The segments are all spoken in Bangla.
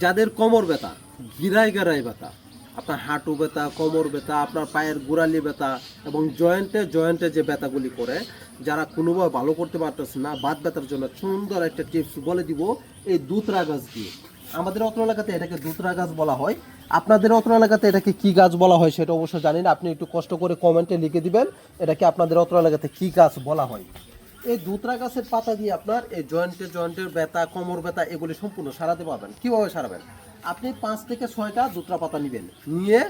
যাদের কোমর ব্যথা গিরাই গিরাই ব্যথা, আপনার হাঁটু ব্যথা, কোমর ব্যথা, আপনার পায়ের গোড়ালি ব্যথা এবং জয়েন্টে জয়েন্টে যে ব্যথাগুলি করে, যারা কোনোভাবে ভালো করতে পারতেছে না বাদ ব্যথার জন্য সুন্দর একটা টিপস বলে দিব এই দুতরা গাছ দিয়ে। আমাদের অত্র এলাকাতে এটাকে দুতরা গাছ বলা হয়। আপনাদের অত্র এলাকাতে এটাকে কি গাছ বলা হয় সেটা অবশ্য জানি না, আপনি একটু কষ্ট করে কমেন্টে লিখে দিবেন, এটাকে আপনাদের অত্র এলাকাতে কি গাছ বলা হয়। এই দুতরা গাছের পাতা দিয়ে আপনার এই জয়েন্টে জয়েন্টের ব্যথা, কোমর ব্যথা, এগুলি সম্পূর্ণ সারাতে পারবেন। কীভাবে সারাবেন? আপনি পাঁচ থেকে ছয়টা দুতরা পাতা নেবেন। নিয়ে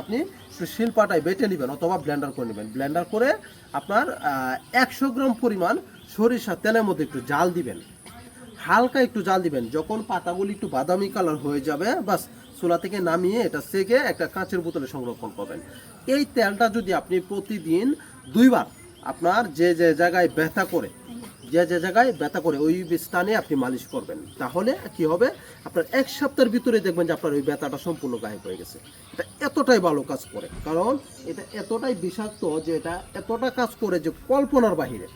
আপনি শিলপাটায় বেটে নেবেন অথবা ব্লেন্ডার করে নেবেন। ব্লেন্ডার করে আপনার একশো গ্রাম পরিমাণ সরিষা তেলের মধ্যে একটু জাল দিবেন। হালকা একটু জাল দিবেন। যখন পাতাগুলি একটু বাদামি কালার হয়ে যাবে, বাস চুলা থেকে নামিয়ে এটা সেকে একটা কাঁচের বোতলে সংরক্ষণ করবেন। এই তেলটা যদি আপনি প্রতিদিন দুইবার আপনার যে যে জায়গায় ব্যথা করে, যে যে জায়গায় ব্যথা করে, ওই স্থানে আপনি মালিশ করবেন। তাহলে কি হবে? আপনার এক সপ্তাহের ভিতরে দেখবেন যে আপনার ওই ব্যথাটা সম্পূর্ণ গায়েব হয়ে গেছে। এটা এতটাই ভালো কাজ করে। কারণ এটা এতটাই বিষাক্ত যে এটা এতটা কাজ করে যে কল্পনার বাহিরে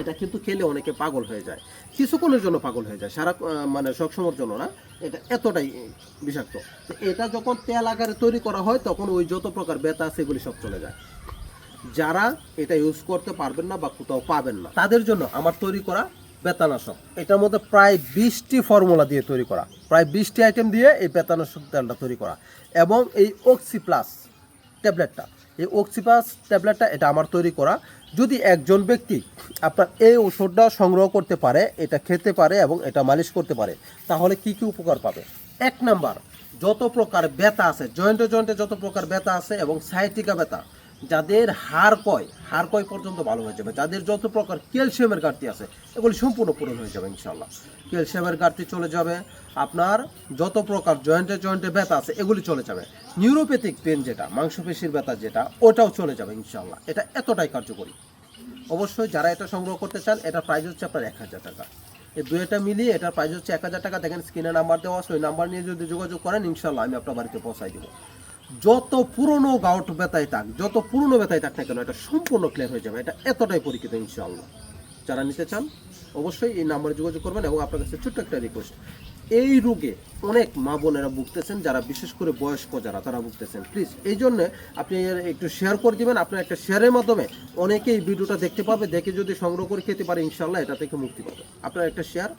এটা কিন্তু খেলে অনেকে পাগল হয়ে যায়। কিছুক্ষণের জন্য পাগল হয়ে যায়। সারা মানে সবসময়ের জন্য না। এটা এতটাই বিষাক্ত। এটা যখন তেল আকারে তৈরি করা হয়, তখন ওই যত প্রকার ব্যথা এগুলি সব চলে যায়। যারা এটা ইউজ করতে পারবেন না বা কোথাও পাবেন না, তাদের জন্য আমার তৈরি করা বেতানাশক। এটার মধ্যে প্রায় বিশটি ফর্মুলা দিয়ে তৈরি করা। প্রায় বিশটি আইটেম দিয়ে এই বেতানাশক তেলটা তৈরি করা। এবং এই অক্সি প্লাস ট্যাবলেটটা এই অক্সিপাস ট্যাবলেটটা এটা আমার তৈরি করা। যদি একজন ব্যক্তি আপনার এই ওষুধটা সংগ্রহ করতে পারে, এটা খেতে পারে এবং এটা মালিশ করতে পারে, তাহলে কি কি উপকার পাবে? এক নাম্বার, যত প্রকার ব্যথা আছে, জয়েন্টে জয়েন্টে যত প্রকার ব্যথা আছে এবং সাইটিকা ব্যথা যাদের হাড় কয় হাড় কয় পর্যন্ত ভালো হয়ে যাবে, যাদের যত প্রকার ক্যালসিয়ামের ঘাটতি আছে, এগুলি সম্পূর্ণ পূরণ হয়ে যাবে ইনশাল্লাহ ক্যালসিয়ামের ঘাটতি চলে যাবে, আপনার যত প্রকার জয়েন্টে জয়েন্টে ব্যথা আছে, এগুলি চলে যাবে। নিউরোপ্যাথিক পেন যেটা, মাংসপেশির ব্যথা যেটা, ওটাও চলে যাবে ইনশাল্লাহ এটা এতটাই কার্যকরী। অবশ্যই যারা এটা সংগ্রহ করতে চান এটা প্রাইস হচ্ছে আপনার এক হাজার টাকা। এই দুইটা মিলিয়ে এটার প্রাইস হচ্ছে এক হাজার টাকা। দেখেন স্ক্রিনে নাম্বার দেওয়া আছে, ওই নাম্বার নিয়ে যদি যোগাযোগ করেন ইনশাল্লাহ আমি আপনার বাড়িতে পৌঁছাই দেবো। যত পুরনো গাউট ব্যথায় থাক, যত পুরনো ব্যথায় থাক না কেন, এটা সম্পূর্ণ ক্লিয়ার হয়ে যাবে। এটা এতটাই পরীক্ষিত, ইনশাআল্লাহ। যারা নিতে চান, অবশ্যই এই নাম্বারে যোগাযোগ করবেন এবং আপনার কাছে ছোট্ট একটা রিকোয়েস্ট এই রোগে অনেক মা বোনেরা ভুগতেছেন, যারা বিশেষ করে বয়স্ক যারা, তারা ভুগতেছেন। প্লিজ এই জন্য আপনি একটু শেয়ার করে দিবেন। আপনার একটা শেয়ারের মাধ্যমে অনেকে এই ভিডিওটা দেখতে পাবে, দেখে যদি সংগ্রহ করে খেতে পারে ইনশাল্লাহ এটা থেকে মুক্তি পাবে। আপনার একটা শেয়ার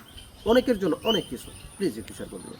অনেকের জন্য অনেক কিছু। প্লিজ একটু শেয়ার করে দেবেন।